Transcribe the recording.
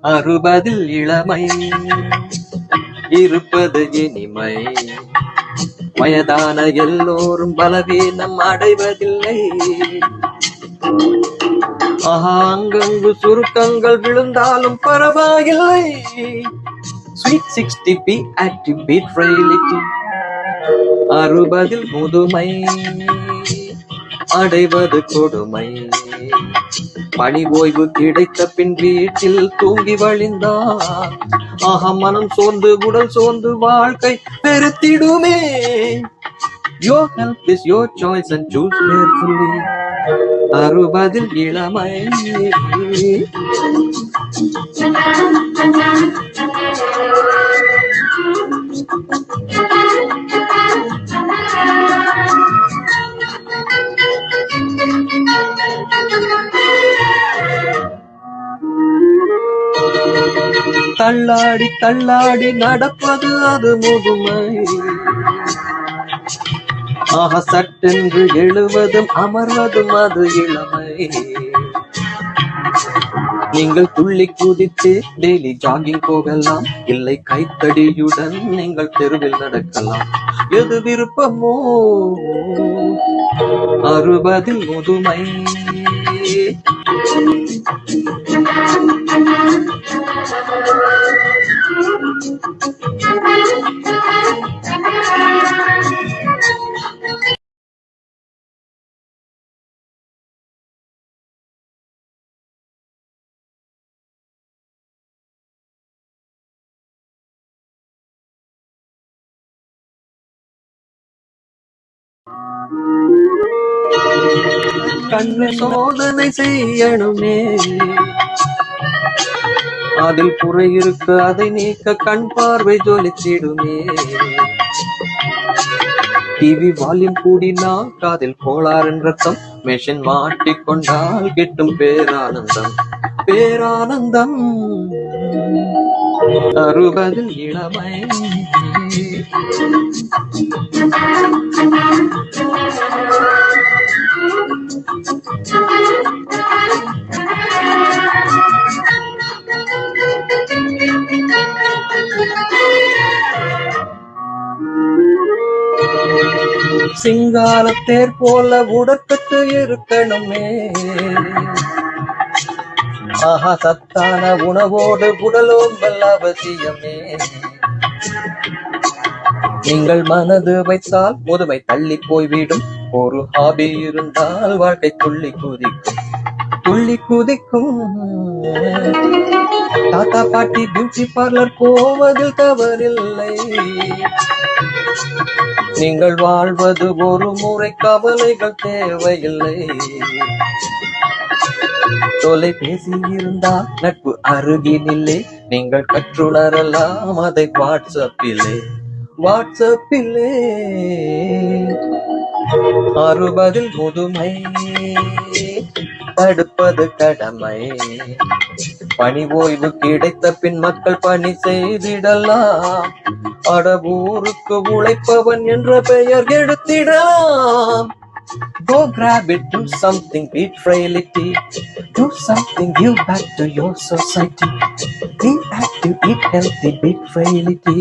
அறுபதில் இளமை இருப்பது இனிமை. வயதான எல்லோரும் பலவீனம் அடைவதில்லை. ஆஹா, அங்கங்கு சுருக்கங்கள் விழுந்தாலும் பரவாயில்லை. ஸ்வீட் சிக்ஸ்டி பி ஆக்டிவ் அறுபதில் முதுமை அடைவது கொடுமை. பணி ஓய்வு கிடைத்த பின் வீட்டில் தூங்கி வழிந்தார். ஆஹா மனம் சோர்ந்து உடல் சோர்ந்து வாழ்க்கை பெருத்திடுமே Your health is your choice and choose carefully. அறுபதில் இளமை. Thank you. தள்ளாடி தள்ளாடி நடப்பது அது முதுமை. ஆக சட்டென்று எழுவதும் அமர்வதும் அது இளமை. நீங்கள் துள்ளி குதித்து டெய்லி ஜாகிங் போகலாம். இல்லை கைத்தடியுடன் நீங்கள் தெருவில் நடக்கலாம். எது விருப்பமோ? அறுபதில் முதுமை. Thank you. கண்ணு சோதனை செய்யணுமே. அதில் குறை இருக்கு அதை நீக்க கண் பார்வை ஜொலித்திடுமே டிவி வால்யூம் கூடினா காதில் கோளாறு ரத்தம் மெஷின் மாட்டிக்கொண்டால் கிட்டும் பேரானந்தம். பேரானந்தம் அறுபதில் இளமை. சிங்காரத்தேர் போல உடற்பட்டு இருக்கணுமே. ஆஹா சத்தான உணவோடு உடலோம்பல் அவசியமே. நீங்கள் மனது வைத்தால் முதுமை தள்ளி போய்விடும். ஒரு ஹாபி இருந்தால் வாழ்க்கை துள்ளி குதிக்கும். துள்ளி குதிக்கும். தாத்தா பாட்டி பியூட்டி பார்லர் போவதில் தவறில்லை. நீங்கள் வாழ்வது ஒரு முறை கவலைகள் தேவையில்லை. தொலைபேசி இருந்தால் நட்பு அருகினில்லை நீங்கள் கற்றுணரலாம் அதை வாட்ஸ்அப்பிலே. வாட்ஸ்அப்பிலே. அறுபதில் முதுமை. தடுப்பது கடமை பணி ஓய்வு கிடைத்த பின் மக்கள் பணி செய்திடலாம் அடபூருக்கு உழைப்பவன் என்ற பெயர் எடுத்திடலாம் Go grab it, do something, beat frailty. Do something, give back to your society. Be active, eat healthy, beat frailty.